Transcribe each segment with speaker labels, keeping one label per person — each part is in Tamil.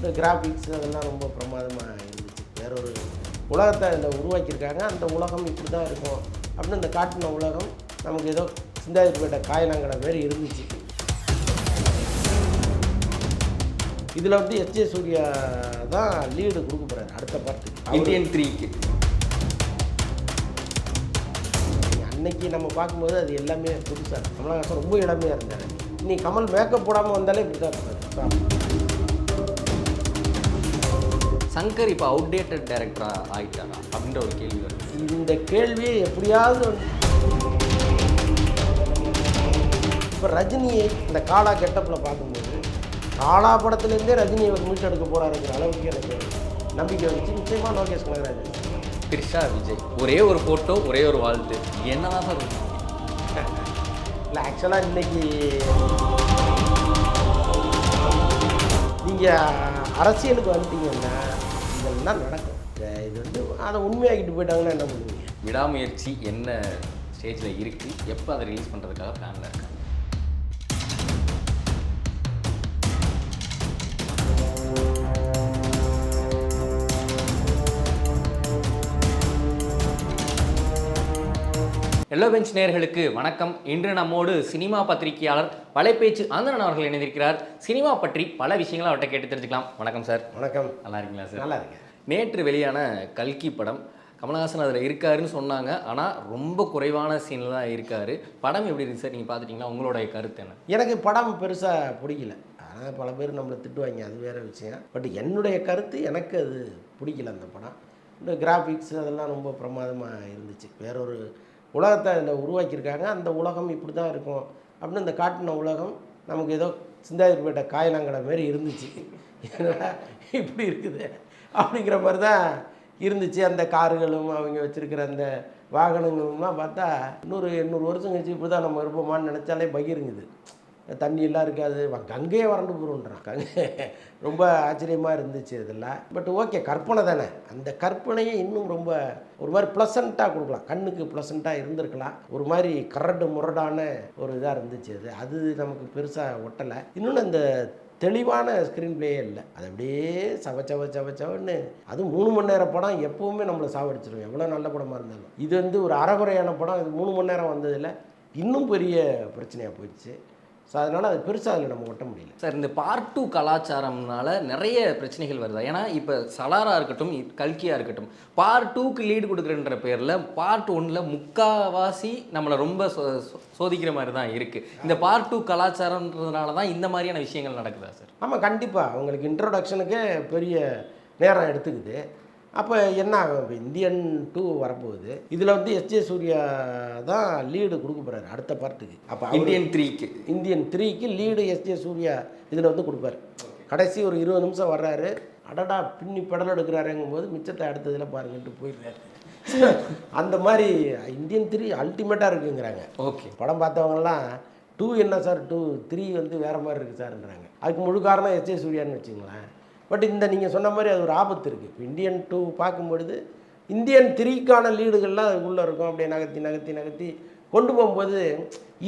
Speaker 1: இந்த கிராஃபிக்ஸ் அதெல்லாம் ரொம்ப பிரமாதமாக இருந்துச்சு. வேற ஒரு உலகத்தை அதில் உருவாக்கியிருக்காங்க. அந்த உலகம் இப்படி தான் இருக்கும். அப்படின்னு இந்த காட்டின உலகம் நமக்கு ஏதோ சிந்தாதிப்பேட்டை காயலாங்கடை மாரி இருந்துச்சு. இதில் வந்து எஸ்ஜே சூர்யா தான் லீடு கொடுக்க போகிறாரு அடுத்த பாட்டு
Speaker 2: இந்தியன் த்ரீக்கு
Speaker 1: அன்னைக்கு நம்ம பார்க்கும்போது அது எல்லாமே புதுசாக கமலஹாசன் ரொம்ப இளமையாக இருந்தார். நீ கமல் மேக்கப் போடாமல் வந்தாலே இப்படி தான் இருப்பார்.
Speaker 2: சங்கர் இப்போ அவுடேட்டட் டைரக்டராக ஆயிட்டாரா அப்படின்ற ஒரு கேள்வி வருது.
Speaker 1: இந்த கேள்வியை எப்படியாவது இப்போ ரஜினியை இந்த காலா கெட்டப்பில் பார்க்கும்போது காலா படத்துலேருந்தே ரஜினி அவர் மீட்டெடுக்க போகிறாருங்கிற அளவுக்கு எனக்கு நம்பிக்கை வந்துச்சு. நிச்சயமாக லோகேஷ் கனகராஜன்
Speaker 2: த்ரிஷா விஜய். ஒரே ஒரு ஃபோட்டோ ஒரே ஒரு வாழ்த்து. என்னதான் சார்?
Speaker 1: இல்லை ஆக்சுவலாக இன்னைக்கு நீங்கள் அரசியலுக்கு வந்துட்டீங்கன்னா இதெல்லாம் நடக்கும். இந்த- இது வந்து அதை உண்மையாக்கிட்டு போயிட்டாங்கன்னா என்ன பண்ணுவீங்க?
Speaker 2: விடாமுயற்சி என்ன ஸ்டேஜில் இருக்குது எப்போ அதை ரிலீஸ் பண்ணுறதுக்காக பிளானில் இருக்காங்க? எல்லோ பெஞ்ச் நேயர்களுக்கு வணக்கம். இன்று நம்மோடு சினிமா பத்திரிகையாளர் வலைப்பேச்சு ஆந்தரன் அவர்கள் இணைந்திருக்கிறார். சினிமா பற்றி பல விஷயங்களை அவர்கிட்ட கேட்டு தெரிஞ்சுக்கலாம். வணக்கம் சார்
Speaker 1: வணக்கம்.
Speaker 2: நல்லா இருக்கீங்களா சார்
Speaker 1: நல்லா இருக்கேன்.
Speaker 2: நேற்று வெளியான கல்கி படம். கமலஹாசன் அதில் இருக்காருன்னு சொன்னாங்க. ஆனால் ரொம்ப குறைவான சீனில் தான் இருக்கார். படம் எப்படி இருக்கு சார்? நீங்கள் பார்த்துட்டிங்கன்னா உங்களுடைய கருத்து என்ன?
Speaker 1: எனக்கு படம் பெருசாக பிடிக்கல. அதனால் பல பேர் நம்மளை திட்டுவாங்க. அது வேறு விஷயம். பட் என்னுடைய கருத்து எனக்கு அது பிடிக்கல அந்த படம். இந்த கிராஃபிக்ஸ் அதெல்லாம் ரொம்ப பிரமாதமாக இருந்துச்சு. வேறொரு உலகத்தை அதில் உருவாக்கியிருக்காங்க. அந்த உலகம் இப்படி தான் இருக்கும். அப்படின்னு இந்த காட்டின உலகம் நமக்கு ஏதோ சிந்தாதிப்பேட்டை காயலாங்கடை மாரி இருந்துச்சு. என்னடா இப்படி இருக்குது? அப்படிங்கிற மாதிரி தான் இருந்துச்சு. அந்த கார்களும் அவங்க வச்சுருக்கிற அந்த வாகனங்களும்லாம் பார்த்தா இன்னொரு எண்ணூறு வருஷம் கழிச்சு இப்படி தான் நம்ம இருப்போமான்னு நினச்சாலே பகிருங்குது. தண்ணியெல்லாம் இருக்காது. கங்கையே வறண்டு போகிறோன்றான் கங்கை ரொம்ப ஆச்சரியமாக இருந்துச்சு இதெல்லாம். பட் ஓகே கற்பனை தானே. அந்த கற்பனையை இன்னும் ரொம்ப ஒரு மாதிரி ப்ளசண்ட்டாக கொடுக்கலாம். கண்ணுக்கு ப்ளசண்ட்டாக இருந்திருக்கலாம். ஒரு மாதிரி கரடு முரடான ஒரு இதாக இருந்துச்சு அது. அது நமக்கு பெருசாக ஒட்டலை. இன்னொன்று அந்த தெளிவான ஸ்க்ரீன் பிளேயே இல்லை. அது அப்படியே சவ சவ சவ சவன்னு. அது மூணு மணி நேரம் படம் எப்போவுமே நம்மளை சாவடிச்சிடும் எவ்வளோ நல்ல படமாக இருந்தாலும். இது வந்து ஒரு அறகுறையான படம். இது மூணு மணி நேரம் வந்ததில் இன்னும் பெரிய பிரச்சனையாக போயிடுச்சு. ஸோ அதனால் அது பெருசாக அதில் நம்ம ஒட்ட முடியல.
Speaker 2: சார் இந்த பார்ட் டூ கலாச்சாரம்னால நிறைய பிரச்சனைகள் வருதா. ஏன்னா இப்போ சலாரா இருக்கட்டும் இ- கல்கியா இருக்கட்டும் பார்ட் டூக்கு லீடு கொடுக்குறன்ற பேரில் பார்ட் ஒன்ல முக்காவாசி நம்மளை ரொம்ப சோதிக்கிற மாதிரி தான் இருக்குது இந்த பார்ட் டூ கலாச்சாரம்ன்றதுனால தான் இந்த மாதிரியான விஷயங்கள் நடக்குதா சார்
Speaker 1: ஆமாம் கண்டிப்பாக அவங்களுக்கு இன்ட்ரோடக்ஷனுக்கே பெரிய நேரம் எடுத்துக்குது. அப்போ என்ன ஆகும்? இப்போ இந்தியன் டூ வரப்போகுது. இதில் வந்து எஸ்ஜே சூர்யா தான் லீடு கொடுக்க போகிறாரு அடுத்த பார்ட்டுக்கு அப்போ
Speaker 2: இந்தியன் த்ரீக்கு
Speaker 1: இந்தியன் த்ரீக்கு லீடு எஸ்ஜே சூர்யா இதில் வந்து கொடுப்பாரு. கடைசி ஒரு இருபது நிமிஷம் வர்றாரு. அடடா பின்னி பெடல் எடுக்கிறாருங்கும் போது மிச்சத்தை அடுத்ததில் பாருங்கன்ட்டு போயிடுறாரு. அந்த மாதிரி இந்தியன் த்ரீ அல்டிமேட்டாக இருக்குங்கிறாங்க.
Speaker 2: ஓகே
Speaker 1: படம் பார்த்தவங்கலாம் டூ என்ன சார் டூ த்ரீ வந்து வேறு மாதிரி இருக்குது சார்ன்றாங்க அதுக்கு முழு காரணம் எஸ்ஏ சூர்யான்னு வச்சுங்களேன். பட் இந்த நீங்கள் சொன்ன மாதிரி அது ஒரு ஆபத்து இருக்குது இப்போ இந்தியன் டூ பார்க்கும்பொழுது இந்தியன் த்ரீக்கான லீடுகள்லாம் அதுக்குள்ளே இருக்கும். அப்படியே நகர்த்தி நகர்த்தி நகர்த்தி கொண்டு போகும்போது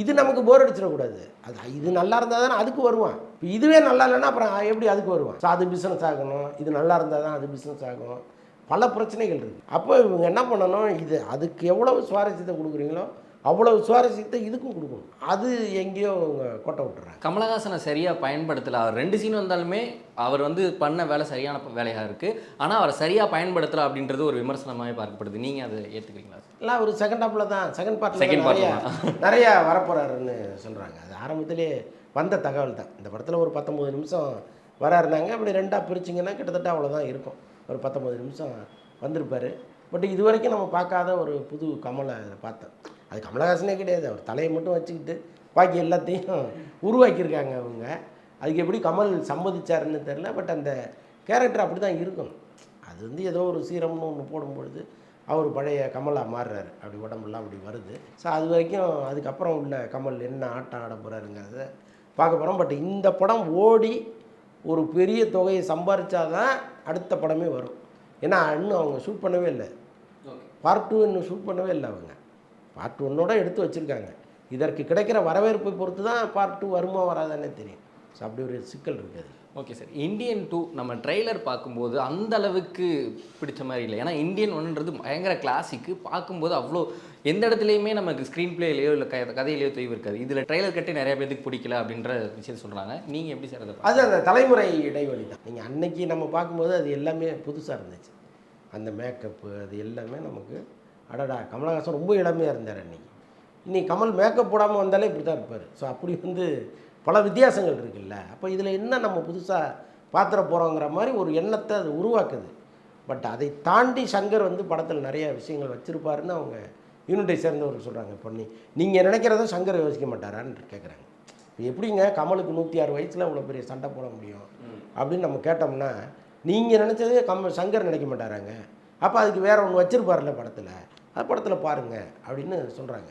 Speaker 1: இது நமக்கு போர் அடிச்சிடக்கூடாது. அது இது நல்லா இருந்தால் தானே அதுக்கு வருவான். இப்போ இதுவே நல்லா இல்லைன்னா அப்புறம் எப்படி அதுக்கு வருவான்? ஸோ அது பிஸ்னஸ் ஆகணும். இது நல்லா இருந்தால் தான் அது பிஸ்னஸ் ஆகும். பல பிரச்சனைகள் இருக்குது அப்போ இவங்க என்ன பண்ணணும்? இது அதுக்கு எவ்வளவு சுவாரஸ்யத்தை கொடுக்குறீங்களோ அவ்வளவு சுவாரஸ்யத்தை இதுக்கும் கொடுக்கணும். அது எங்கேயோ அவங்க கொட்டை விட்டுறாங்க.
Speaker 2: கமலஹாசனை சரியாக பயன்படுத்தல. அவர் ரெண்டு சீன் வந்தாலுமே அவர் வந்து பண்ண வேலை சரியான வேலையாக இருக்குது ஆனால் அவர் சரியாக பயன்படுத்தல அப்படின்றது ஒரு விமர்சனமாகவே பார்க்கப்படுது. நீங்கள் அதை ஏற்றுக்கிறீங்களா
Speaker 1: எல்லாம் ஒரு செகண்ட் ஹாப்பில் தான் செகண்ட்
Speaker 2: Second part
Speaker 1: நிறைய நிறைய வரப்போறாருன்னு சொல்கிறாங்க அது ஆரம்பத்திலே வந்த தகவல் தான். இந்த படத்தில் ஒரு பத்தொம்பது நிமிஷம் வராருனாங்க. அப்படி ரெண்டாக பிரிச்சிங்கன்னா கிட்டத்தட்ட அவ்வளோதான் இருக்கும். ஒரு பத்தொம்பது நிமிஷம் வந்திருப்பார். பட் இது வரைக்கும் நம்ம பார்க்காத ஒரு புது கமலை பார்த்தேன். அது கமலஹாசனே கிடையாது. அவர் தலையை மட்டும் வச்சுக்கிட்டு பாக்கி எல்லாத்தையும் உருவாக்கியிருக்காங்க அவங்க. அதுக்கு எப்படி கமல் சம்மதிச்சாருன்னு தெரில பட் அந்த கேரக்டர் அப்படி தான் இருக்கும். அது வந்து ஏதோ ஒரு சீரம்னு ஒன்று போடும்பொழுது அவர் பழைய கமலாக மாறுறாரு. அப்படி உடம்புலாம் அப்படி வருது. ஸோ அது வரைக்கும் அதுக்கப்புறம் உள்ள கமல் என்ன ஆட்டம் ஆட போகிறாருங்கிறத பார்க்க போகிறோம் பட் இந்த படம் ஓடி ஒரு பெரிய தொகையை சம்பாரிச்சாதான் அடுத்த படமே வரும். ஏன்னா இன்னும் அவங்க ஷூட் பண்ணவே இல்லை. பார்ட் டூ இன்னும் ஷூட் பண்ணவே இல்லை அவங்க. பார்ட் ஒன்னோட எடுத்து வச்சுருக்காங்க. இதற்கு கிடைக்கிற வரவேற்பை பொறுத்து தான் பார்ட் டூ வருமா வராதானே தெரியும். ஸோ அப்படி ஒரு சிக்கல் இருக்குது
Speaker 2: ஓகே சார் இந்தியன் டூ நம்ம ட்ரெய்லர் பார்க்கும்போது அந்த அளவுக்கு பிடிச்ச மாதிரி இல்லை. ஏன்னா இந்தியன் ஒன்றது பயங்கர கிளாசிக்கு பார்க்கும்போது அவ்வளோ எந்த இடத்துலையுமே நமக்கு ஸ்க்ரீன் பிளேலையோ இல்லை க கதையிலையோ தொய்வு இருக்காது. இதில் ட்ரெய்லர் கட்டி நிறைய பேருக்கு பிடிக்கல அப்படின்ற விஷயம் சொல்கிறாங்க நீங்கள் எப்படி சார் அதை
Speaker 1: அது அந்த தலைமுறை இடைவெளி தான். நீங்கள் அன்னைக்கு நம்ம பார்க்கும்போது அது எல்லாமே புதுசாக இருந்துச்சு. அந்த மேக்கப்பு அது எல்லாமே நமக்கு அடடா கமலஹாசன் ரொம்ப இளமையாக இருந்தார் அன்னைக்கு இன்னைக்கு கமல் மேக்கப் போடாமல் வந்தாலே இப்படி தான் இருப்பார். ஸோ அப்படி வந்து பல வித்தியாசங்கள் இருக்குல்ல. அப்போ இதில் என்ன நம்ம புதுசாக பாத்திர போகிறோங்கிற மாதிரி ஒரு எண்ணத்தை அது உருவாக்குது. பட் அதை தாண்டி சங்கர் வந்து படத்தில் நிறைய விஷயங்கள் வச்சுருப்பாருன்னு அவங்க யூனிட்டை சேர்ந்தவர் சொல்கிறாங்க பொண்ணி நீங்கள் நினைக்கிறத சங்கர் யோசிக்க மாட்டாரான்னு கேட்குறாங்க இப்போ எப்படிங்க கமலுக்கு நூற்றி ஆறு வயசில் இவ்வளோ பெரிய சண்டை போட முடியும்? அப்படின்னு நம்ம கேட்டோம்னா நீங்கள் நினச்சதே கம் சங்கர் நினைக்க மாட்டாராங்க. அப்போ அதுக்கு வேறு ஒன்று வச்சுருப்பார்ல படத்தில். அது படத்தில் பாருங்க அப்படின்னு சொல்கிறாங்க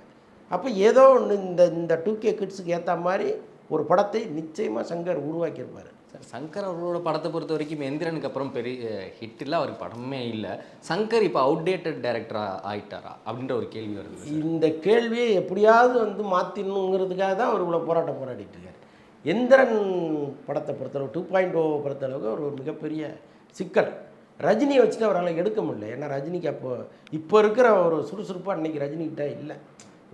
Speaker 1: அப்போ ஏதோ ஒன்று இந்த இந்த டூ கே கிட்ஸுக்கு ஏற்ற மாதிரி ஒரு படத்தை நிச்சயமாக சங்கர் உருவாக்கியிருப்பார்.
Speaker 2: சார் சங்கர் அவரோட படத்தை பொறுத்த வரைக்கும் எந்திரனுக்கு அப்புறம் பெரிய ஹிட் இல்லை அவருக்கு படமே இல்லை. சங்கர் இப்போ அவுடேட்டட் டேரக்டராக ஆயிட்டாரா? அப்படின்ற ஒரு கேள்வி வருது
Speaker 1: இந்த கேள்வியை எப்படியாவது வந்து மாற்றிடணுங்கிறதுக்காக தான் அவர் இவ்வளோ போராட்டம் போராடிட்டு இருக்காரு. எந்திரன் படத்தை பொறுத்தளவு டூ பாயிண்ட் ஓ பொறுத்தளவுக்கு ஒரு மிகப்பெரிய சிக்கல். ரஜினியை வச்சுட்டு அவரால் எடுக்க முடியல. ஏன்னா ரஜினிக்கு அப்போ இப்போ இருக்கிற ஒரு சுறுசுறுப்பாக அன்றைக்கி ரஜினிகிட்ட இல்லை.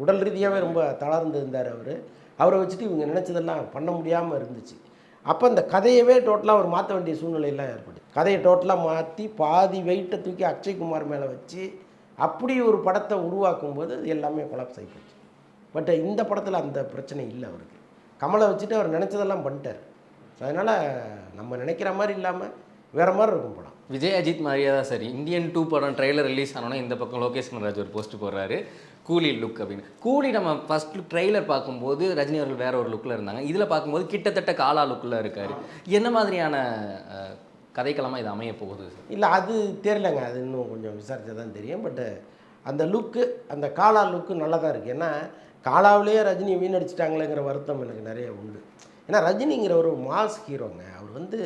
Speaker 1: உடல் ரீதியாகவே ரொம்ப தளர்ந்து இருந்தார் அவர். அவரை வச்சுட்டு இவங்க நினச்சதெல்லாம் பண்ண முடியாமல் இருந்துச்சு. அப்போ அந்த கதையவே டோட்டலாக அவர் மாற்ற வேண்டிய சூழ்நிலையெல்லாம் ஏற்பட்டு கதையை டோட்டலாக மாற்றி பாதி வெயிட்டை தூக்கி அக்ஷய்குமார் மேலே வச்சு அப்படி ஒரு படத்தை உருவாக்கும் போது அது எல்லாமே கொலாப்ஸ் ஆகி போச்சு. பட் இந்த படத்தில் அந்த பிரச்சனை இல்லை அவருக்கு. கமலை வச்சுட்டு அவர் நினச்சதெல்லாம் பண்ணிட்டார். அதனால் நம்ம நினைக்கிற மாதிரி இல்லாமல் வேறு மாதிரி இருக்கும் படம்.
Speaker 2: விஜய் அஜித் மாதிரியே தான் சரி. இந்தியன் டூ படம் ட்ரெய்லர் ரிலீஸ் ஆனோன்னா இந்த பக்கம் லோகேஷ் கனராஜ் ஒரு போஸ்ட் போடுறாரு. கூலி லுக் அப்படின்னு. கூலி நம்ம ஃபர்ஸ்ட் ட்ரெய்லர் பார்க்கும்போது ரஜினி அவர்கள் வேற ஒரு லுக்கில் இருந்தாங்க. இதில் பார்க்கும்போது கிட்டத்தட்ட காலா லுக்கில் இருக்காரு. என்ன மாதிரியான கதைக்களமாக இது அமைய போகுது? சார்
Speaker 1: இல்லை அது தெரியலங்க. அது இன்னும் கொஞ்சம் விசாரிச்சா தான் தெரியும். பட் அந்த லுக்கு அந்த காலா லுக்கு நல்லா தான் இருக்குது ஏன்னா காலாவிலேயே ரஜினி வீணடிச்சிட்டாங்களேங்கிற வருத்தம் எனக்கு நிறைய உண்டு. ஏன்னா ரஜினிங்கிற ஒரு மாஸ் ஹீரோங்க. அவர் வந்து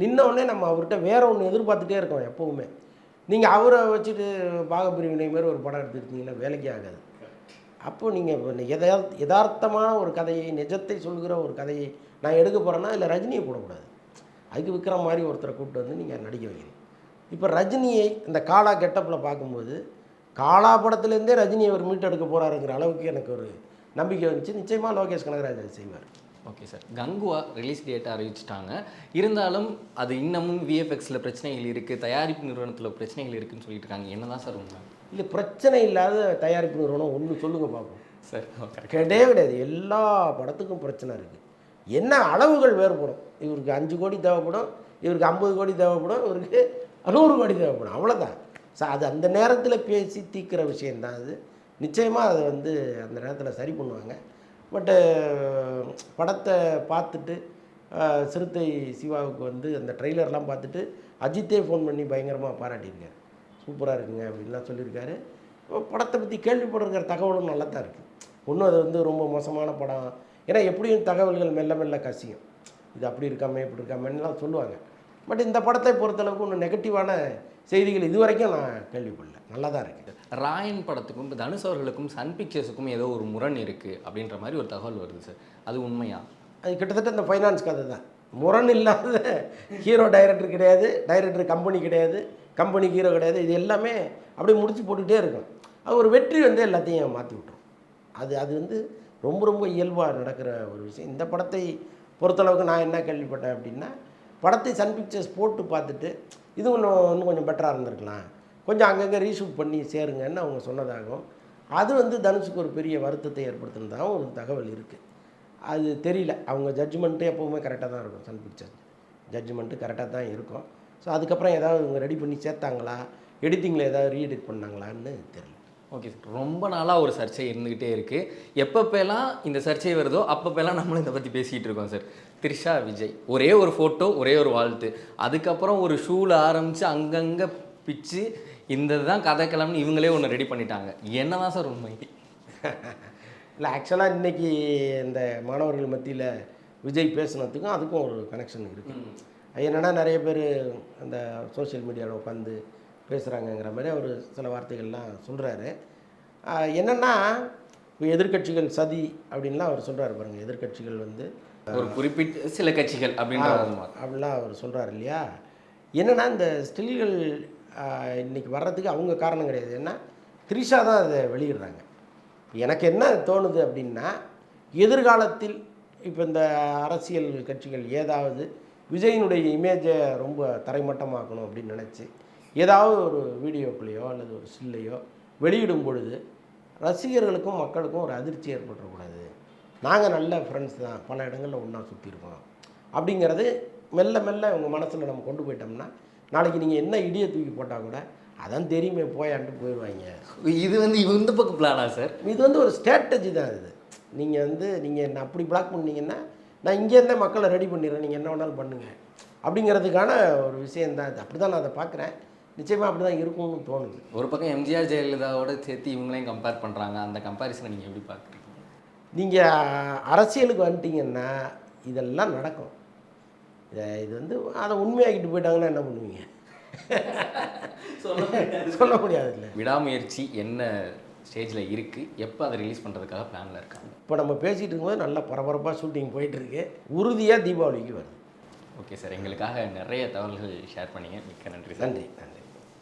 Speaker 1: நின்ன உடனே நம்ம அவர்கிட்ட வேற ஒன்று எதிர்பார்த்துட்டே இருக்கோம் எப்போவுமே. நீங்கள் அவரை வச்சுட்டு பாகப்பிரிவினை மாதிரி ஒரு படம் எடுத்துருக்கீங்கன்னா வேலைக்கே ஆகாது. அப்போது நீங்கள் எதா யதார்த்தமான ஒரு கதையை நிஜத்தை சொல்கிற ஒரு கதையை நான் எடுக்க போகிறேன்னா இல்லை ரஜினியை போடக்கூடாது. அதுக்கு விற்கிற மாதிரி ஒருத்தரை கூப்பிட்டு வந்து நீங்கள் நடிக்க வைக்கணும். இப்போ ரஜினியை இந்த காலா கெட்டப்பில் பார்க்கும்போது காலா படத்துலேருந்தே ரஜினி அவர் மீட்டெடுக்க போகிறாருங்கிற அளவுக்கு எனக்கு ஒரு நம்பிக்கை வந்துச்சு. நிச்சயமாக லோகேஷ் கனகராஜ் செய்வார்.
Speaker 2: Okay sir Kanguva release date அறிவிச்சிட்டாங்க. இருந்தாலும் அது இன்னமும் விஎஃப்எக்ஸில் பிரச்சனைகள் இருக்குது தயாரிப்பு நிறுவனத்தில் பிரச்சனைகள் இருக்குன்னு சொல்லிட்டு இருக்காங்க. என்னதான் சார் உண்மை?
Speaker 1: இல்லை பிரச்சனை இல்லாத தயாரிப்பு நிறுவனம் ஒன்று சொல்லுங்கள் பார்ப்போம்
Speaker 2: சார் ஓகே
Speaker 1: கிடையவே கிடையாது. எல்லா படத்துக்கும் பிரச்சனை இருக்குது என்ன அளவுகள் வேறுபடும்? இவருக்கு அஞ்சு கோடி தேவைப்படும் இவருக்கு ஐம்பது கோடி தேவைப்படும் இவருக்கு நூறு கோடி தேவைப்படும். அவ்வளோதான் ஸோ அது அந்த நேரத்தில் பேசி தீர்க்கிற விஷயந்தான் அது. நிச்சயமாக அதை வந்து அந்த நேரத்தில் சரி பண்ணுவாங்க. பட்டு படத்தை பார்த்துட்டு சிறுத்தை சிவாவுக்கு வந்து அந்த ட்ரெய்லர்லாம் பார்த்துட்டு அஜித்தே ஃபோன் பண்ணி பயங்கரமாக பாராட்டியிருக்காரு. சூப்பராக இருக்குங்க அப்படின்லாம் சொல்லியிருக்காரு. படத்தை பற்றி கேள்விப்படுற தகவலும் நல்லா தான் இருக்குது ஒன்றும் அது வந்து ரொம்ப மோசமான படம். ஏன்னா எப்படியும் தகவல்கள் மெல்ல மெல்ல கசியும். இது அப்படி இருக்காமே இப்படி இருக்காமேன்னுலாம் சொல்லுவாங்க. பட் இந்த படத்தை பொறுத்தளவுக்கு ஒன்றும் நெகட்டிவான செய்திகள் இது வரைக்கும் நான் கேள்விப்படல. நல்லா தான் இருக்குது
Speaker 2: ராயன் படத்துக்கும் இப்போ தனுஷ் அவர்களுக்கும் சன் பிக்சர்ஸுக்கும் ஏதோ ஒரு முரண் இருக்குது அப்படின்ற மாதிரி ஒரு தகவல் வருது சார். அது உண்மையா?
Speaker 1: அது கிட்டத்தட்ட இந்த ஃபைனான்ஸ் கதை தான். முரண் இல்லாத ஹீரோ டைரக்டர் கிடையாது டைரக்டர் கம்பெனி கிடையாது கம்பெனி ஹீரோ கிடையாது. இது எல்லாமே அப்படியே முடிச்சு போட்டுக்கிட்டே இருக்கும். அது ஒரு வெற்றி வந்து எல்லாத்தையும் மாற்றி விட்டுரும் அது அது வந்து ரொம்ப ரொம்ப இயல்பாக நடக்கிற ஒரு விஷயம். இந்த படத்தை பொறுத்தளவுக்கு நான் என்ன கேள்விப்பட்டேன் அப்படின்னா படத்தை சன் பிக்சர்ஸ் போட்டு பார்த்துட்டு இது இன்னும் இன்னும் கொஞ்சம் பெட்டராக இருந்திருக்கலாம். கொஞ்சம் அங்கங்கே ரீஷூட் பண்ணி சேருங்கன்னு அவங்க சொன்னதாகவும் அது வந்து தனுஷுக்கு ஒரு பெரிய வருத்தத்தை ஏற்படுத்தினதாகவும் ஒரு தகவல் இருக்குது அது தெரியல. அவங்க ஜட்ஜ்மெண்ட்டு எப்போவுமே கரெக்டாக தான் இருக்கும் சன் பிக்சர்ஸ் ஜட்ஜ்மெண்ட்டு கரெக்டாக தான் இருக்கும். ஸோ அதுக்கப்புறம் ஏதாவது இவங்க ரெடி பண்ணி சேர்த்தாங்களா? எடிட்டிங்கில் ஏதாவது ரீஎடிட் பண்ணாங்களான்னு தெரியல.
Speaker 2: ஓகே சார் ரொம்ப நாளாக ஒரு சர்ச்சை இருந்துக்கிட்டே இருக்குது எப்பப்போலாம் இந்த சர்ச்சை வருதோ அப்பப்போலாம் நம்மளும் இதை பற்றி பேசிகிட்டு இருக்கோம் சார் த்ரிஷா விஜய். ஒரே ஒரு ஃபோட்டோ ஒரே ஒரு வாழ்த்து. அதுக்கப்புறம் ஒரு ஷூவில் ஆரம்பித்து அங்கங்கே பிச்சு இந்த தான் கதைக்கிழம்னு இவங்களே ஒன்று ரெடி பண்ணிட்டாங்க. என்ன தான் சார் உண்மை?
Speaker 1: இல்லை ஆக்சுவலாக இன்றைக்கி இந்த மாணவர்கள் மத்தியில் விஜய் பேசுனதுக்கும் அதுக்கும் ஒரு கனெக்ஷன் இருக்குது என்னென்னா நிறைய பேர் அந்த சோஷியல் மீடியாவில் உட்காந்து பேசுகிறாங்கங்கிற மாதிரி அவர் சில வார்த்தைகள்லாம் சொல்கிறாரு என்னென்னா இப்போ எதிர்க்கட்சிகள் சதி அப்படின்லாம் அவர் சொல்கிறாரு பாருங்கள் எதிர்க்கட்சிகள் வந்து
Speaker 2: ஒரு குறிப்பிட்ட சில கட்சிகள் அப்படின்ற.
Speaker 1: அப்படிலாம் அவர் சொல்கிறார் இல்லையா? என்னன்னா இந்த ஸ்டில்கள் இன்றைக்கி வர்றதுக்கு அவங்க காரணம் கிடையாது. ஏன்னா த்ரிஷா தான் அதை வெளியிடுறாங்க. எனக்கு என்ன தோணுது அப்படின்னா எதிர்காலத்தில் இப்போ இந்த அரசியல் கட்சிகள் ஏதாவது விஜயினுடைய இமேஜை ரொம்ப தரைமட்டமாக்கணும் அப்படின்னு நினச்சி ஏதாவது ஒரு வீடியோக்குள்ளேயோ அல்லது ஒரு சில்லையோ வெளியிடும் பொழுது ரசிகர்களுக்கும் மக்களுக்கும் ஒரு அதிர்ச்சி ஏற்பட்டுறக்கூடாது. நாங்கள் நல்ல ஃப்ரெண்ட்ஸ் தான். பல இடங்களில் ஒன்றா சுற்றிருக்கோம் அப்படிங்கிறது மெல்ல மெல்ல உங்கள் மனசில் நம்ம கொண்டு போயிட்டோம்னா நாளைக்கு நீங்கள் என்ன இடியை தூக்கி போட்டால் கூட அதான் தெரியுமே போயான்ட்டு போயிடுவாங்க
Speaker 2: இது வந்து இந்த பக்கம் பிளானா சார்?
Speaker 1: இது வந்து ஒரு ஸ்ட்ராட்டஜி தான் இது. நீங்கள் வந்து நீங்கள் என்ன அப்படி பிளாக் பண்ணீங்கன்னா நான் இங்கேருந்தே மக்களை ரெடி பண்ணிடுறேன் நீங்கள் என்ன வேணாலும் பண்ணுங்கள் அப்படிங்கிறதுக்கான ஒரு விஷயம் தான் இது. அப்படி தான் நான் அதை பார்க்குறேன். நிச்சயமாக அப்படி தான் இருக்கும்னு தோணுது.
Speaker 2: ஒரு பக்கம் எம்ஜிஆர் ஜெயலலிதாவோட சேர்த்து இவங்களையும் கம்பேர் பண்ணுறாங்க அந்த கம்பேரிசனை நீங்கள் எப்படி பார்க்குறீங்க?
Speaker 1: நீங்கள் அரசியலுக்கு வந்துட்டீங்கன்னா இதெல்லாம் நடக்கும். இதை இது வந்து அதை உண்மையாக்கிட்டு போயிட்டாங்கன்னா என்ன பண்ணுவீங்க? சொல்ல முடியாது. இல்லை
Speaker 2: விடாமுயற்சி என்ன ஸ்டேஜில் இருக்குது எப்போ அதை ரிலீஸ் பண்ணுறதுக்காக பிளானில் இருக்காங்க?
Speaker 1: இப்போ நம்ம பேசிகிட்டு இருக்கும்போது நல்லா பரபரப்பாக ஷூட்டிங் போயிட்டுருக்கு உறுதியாக தீபாவளிக்கு வருது.
Speaker 2: ஓகே சார் எங்களுக்காக நிறைய தகவல்கள் ஷேர் பண்ணீங்க. மிக்க நன்றி
Speaker 1: நன்றி நன்றி.